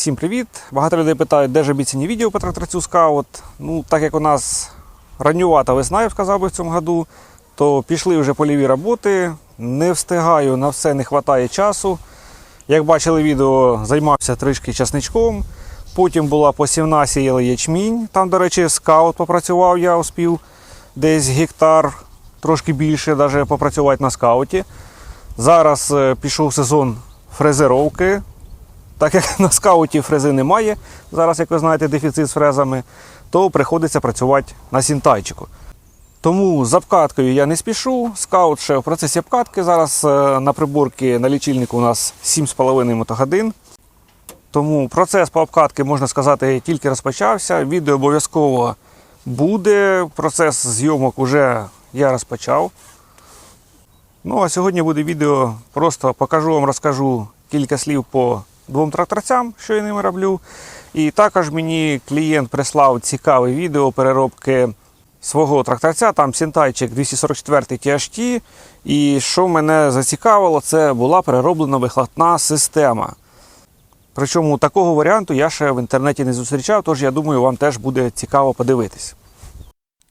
Всім привіт! Багато людей питають, де ж обіцяні відео по тракторцю скаут. Ну, так як у нас раннювата весна, я б сказав би в цьому году, то пішли вже польові роботи. Не встигаю, на все не вистачає часу. Як бачили відео, займався трішки часничком. Потім була посівна сіяли ячмінь. Там, до речі, скаут попрацював, я успів десь гектар, трошки більше навіть попрацювати на скауті. Зараз е, пішов сезон фрезеровки. Так як на скауті фрези немає, зараз, як ви знаєте, дефіцит з фрезами, то приходиться працювати на сінтайчику. Тому з обкаткою я не спішу. Скаут ще в процесі обкатки. Зараз е, на приборці на лічильнику у нас 7,5 мотогодин. Тому процес по обкатки, можна сказати, тільки розпочався. Відео обов'язково буде. Процес зйомок вже я розпочав. Ну а сьогодні буде відео. Просто покажу вам, розкажу кілька слів по двом тракторцям, що я ними роблю. І також мені клієнт прислав цікаве відео переробки свого тракторця, там Сінтайчик 244 THT. І що мене зацікавило, це була перероблена вихлопна система. Причому такого варіанту я ще в інтернеті не зустрічав, тож я думаю, вам теж буде цікаво подивитись.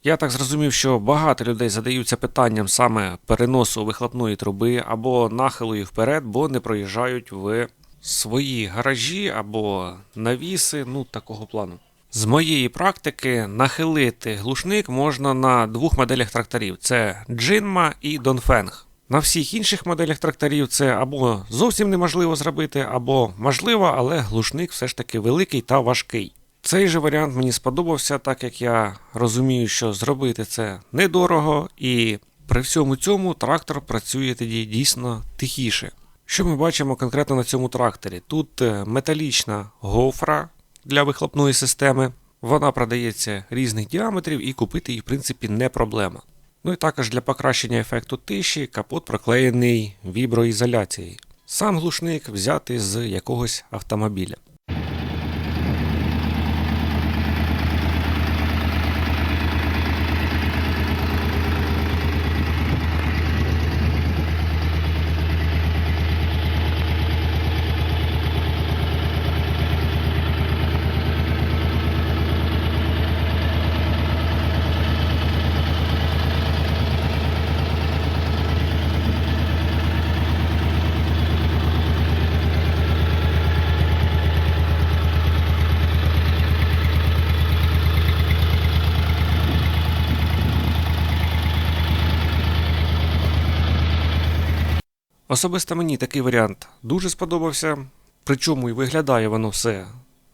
Я так зрозумів, що багато людей задаються питанням саме переносу вихлопної труби або нахилу її вперед, бо не проїжджають в свої гаражі або навіси, ну такого плану. З моєї практики нахилити глушник можна на двох моделях тракторів: це Джинма і Донфенг. На всіх інших моделях тракторів це або зовсім неможливо зробити, або можливо, але глушник все ж таки великий та важкий. Цей же варіант мені сподобався, так як я розумію, що зробити це недорого, і при всьому цьому трактор працює тоді дійсно тихіше. Що ми бачимо конкретно на цьому тракторі? Тут е, металічна гофра для вихлопної системи. Вона продається різних діаметрів і купити її, в принципі, не проблема. Ну і також для покращення ефекту тиші капот проклеєний віброізоляцією. Сам глушник взятий з якогось автомобіля. Особисто мені такий варіант дуже сподобався. Причому і виглядає воно все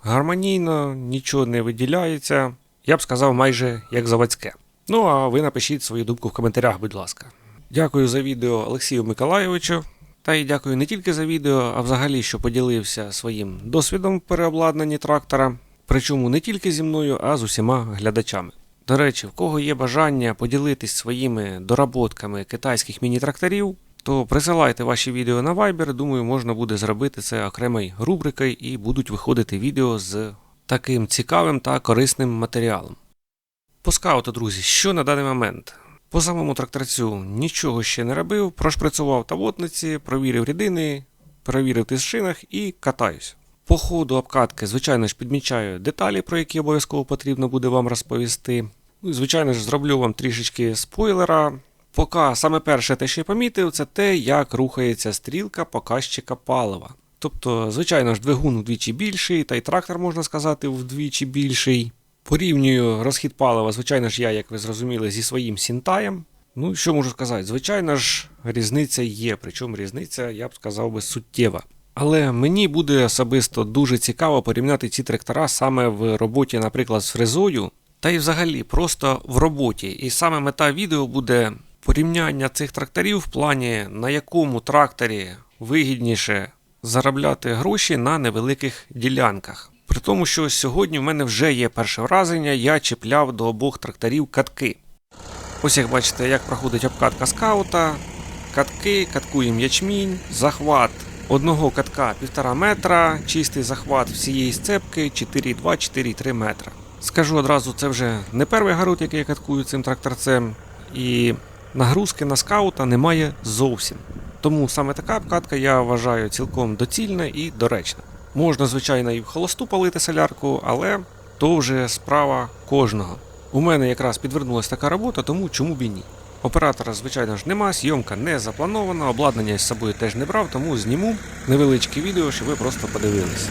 гармонійно, нічого не виділяється. Я б сказав, майже як заводське. Ну а ви напишіть свою думку в коментарях, будь ласка. Дякую за відео Олексію Миколайовичу. Та й дякую не тільки за відео, а взагалі, що поділився своїм досвідом в переобладнанні трактора. Причому не тільки зі мною, а з усіма глядачами. До речі, в кого є бажання поділитись своїми доработками китайських міні-тракторів, то присилайте ваші відео на Viber. Думаю, можна буде зробити це окремою рубрикою і будуть виходити відео з таким цікавим та корисним матеріалом. По скауту, друзі, що на даний момент? По самому тракторцю нічого ще не робив, прошприцював тавотниці, провірив рідини, перевірив тиск шинах і катаюсь. По ходу обкатки, звичайно ж, підмічаю деталі, про які обов'язково потрібно буде вам розповісти. Ну звичайно ж, зроблю вам трішечки спойлера. Поки саме перше, те, що я помітив, це те, як рухається стрілка показчика палива. Тобто, звичайно ж, двигун вдвічі більший, та й трактор, можна сказати, вдвічі більший. Порівнюю розхід палива, звичайно ж, я, як ви зрозуміли, зі своїм сінтаєм. Ну, що можу сказати? Звичайно ж, різниця є, причому різниця, я б сказав би, суттєва. Але мені буде особисто дуже цікаво порівняти ці трактора саме в роботі, наприклад, з фрезою, та й взагалі просто в роботі. І саме мета відео буде порівняння цих тракторів в плані, на якому тракторі вигідніше заробляти гроші на невеликих ділянках. При тому, що сьогодні в мене вже є перше враження, я чіпляв до обох тракторів катки. Ось як бачите, як проходить обкатка скаута, катки, каткуємо ячмінь, захват одного катка 1,5 метра, чистий захват всієї сцепки 4,2-4,3 метра. Скажу одразу, це вже не перший гарут, який я каткую цим тракторцем, і нагрузки на скаута немає зовсім. Тому саме така обкатка я вважаю цілком доцільна і доречна. Можна, звичайно, і в холосту палити солярку, але то вже справа кожного. У мене якраз підвернулася така робота, тому чому б і ні. Оператора, звичайно ж, нема, зйомка не запланована, обладнання з собою теж не брав, тому зніму невеличке відео, щоб ви просто подивилися.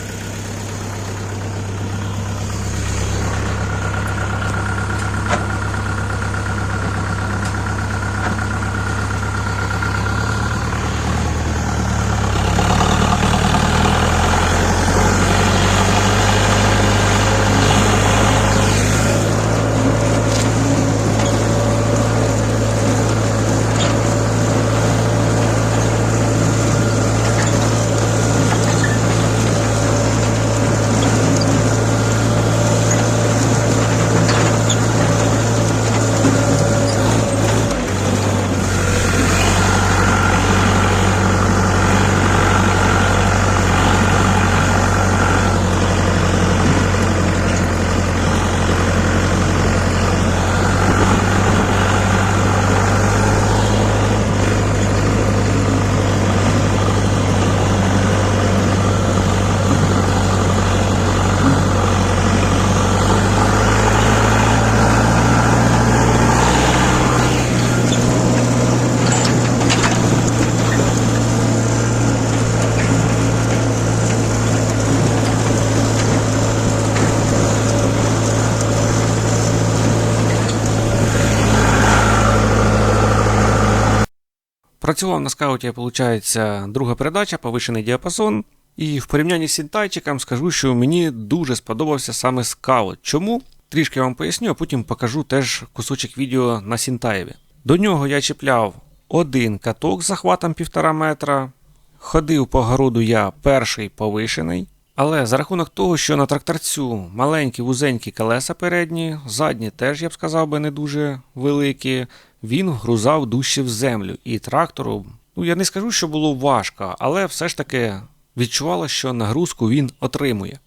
Працював на скауті, виходить, друга передача, повишений діапазон. І в порівнянні з сінтайчиком скажу, що мені дуже сподобався саме скаут. Чому? Трішки вам поясню, а потім покажу теж кусочок відео на Сінтаєві. До нього я чіпляв один каток з захватом 1,5 метра. Ходив по городу я перший повишений. Але за рахунок того, що на тракторцю маленькі вузенькі колеса передні, задні теж, я б сказав би, не дуже великі, він грузав дужче в землю. І трактору, ну я не скажу, що було важко, але все ж таки відчувало, що нагрузку він отримує.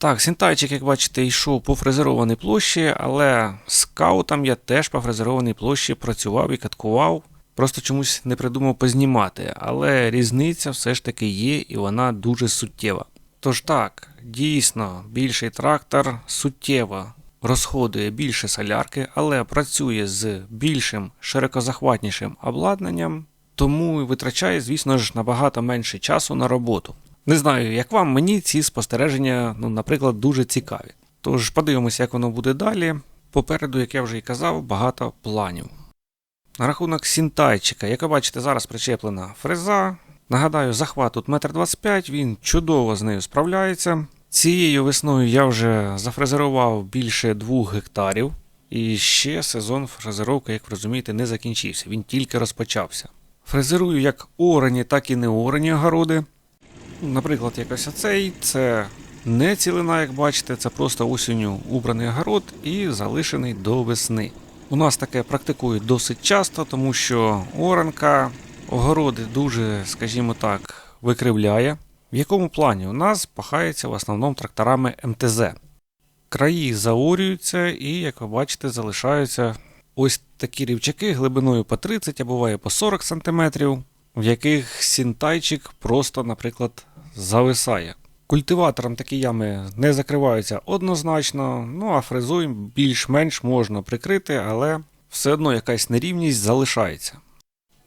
Так, синтайчик, як бачите, йшов по фрезерованій площі, але скаутом я теж по фрезерованій площі працював і каткував. Просто чомусь не придумав познімати, але різниця все ж таки є і вона дуже суттєва. Тож так, дійсно, більший трактор суттєво розходує більше солярки, але працює з більшим широкозахватнішим обладнанням, тому витрачає, звісно ж, набагато менше часу на роботу. Не знаю, як вам, мені ці спостереження, ну, наприклад, дуже цікаві. Тож подивимося, як воно буде далі. Попереду, як я вже і казав, багато планів. На рахунок сінтайчика, як ви бачите, зараз причеплена фреза. Нагадаю, захват тут 1,25 м, він чудово з нею справляється. Цією весною я вже зафрезерував більше 2 гектарів. І ще сезон фрезеровки, як ви розумієте, не закінчився, він тільки розпочався. Фрезерую як орані, так і не орані огороди. Наприклад, якось оцей це не цілина, як бачите, це просто осінню убраний огород і залишений до весни. У нас таке практикують досить часто, тому що оранка огороди дуже, скажімо так, викривляє. В якому плані у нас пахається в основному тракторами МТЗ. Краї заорюються і, як ви бачите, залишаються ось такі рівчаки глибиною по 30, а буває по 40 см, в яких сінтайчик просто, наприклад, зависає. Культиватором такі ями не закриваються однозначно, ну а фрезою більш-менш можна прикрити, але все одно якась нерівність залишається.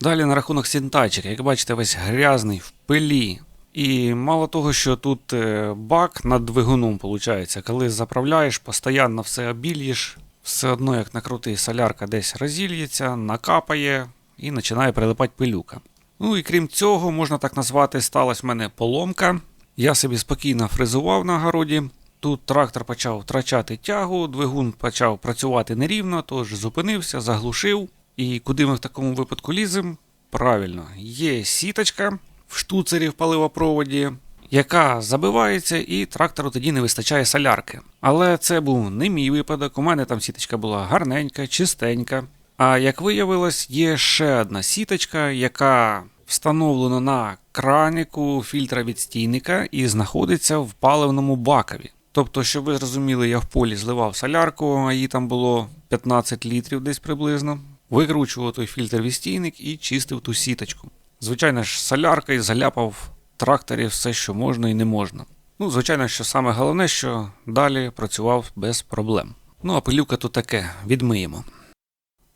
Далі на рахунок сінтайчика, як бачите, весь грязний в пилі. І мало того, що тут е, бак над двигуном виходить, коли заправляєш, постійно все обільєш, все одно як накрути солярка десь розільється, накапає і починає прилипати пилюка. Ну і крім цього, можна так назвати, сталася в мене поломка. Я собі спокійно фрезував на городі. Тут трактор почав втрачати тягу, двигун почав працювати нерівно, тож зупинився, заглушив. І куди ми в такому випадку ліземо? Правильно, є сіточка в штуцері в паливопроводі, яка забивається, і трактору тоді не вистачає солярки. Але це був не мій випадок. У мене там сіточка була гарненька, чистенька. А як виявилось, є ще одна сіточка, яка встановлена на кранику фільтра від стійника і знаходиться в паливному бакові. Тобто, щоб ви зрозуміли, я в полі зливав солярку, а її там було 15 літрів десь приблизно. Викручував той фільтр відстійник і чистив ту сіточку. Звичайно ж, соляркою заляпав в тракторі все, що можна і не можна. Ну, звичайно, що саме головне, що далі працював без проблем. Ну а пилюка то таке, відмиємо.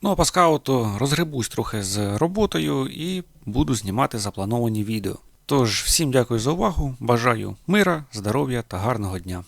Ну а по скауту розгребусь трохи з роботою і буду знімати заплановані відео. Тож, всім дякую за увагу, бажаю мира, здоров'я та гарного дня.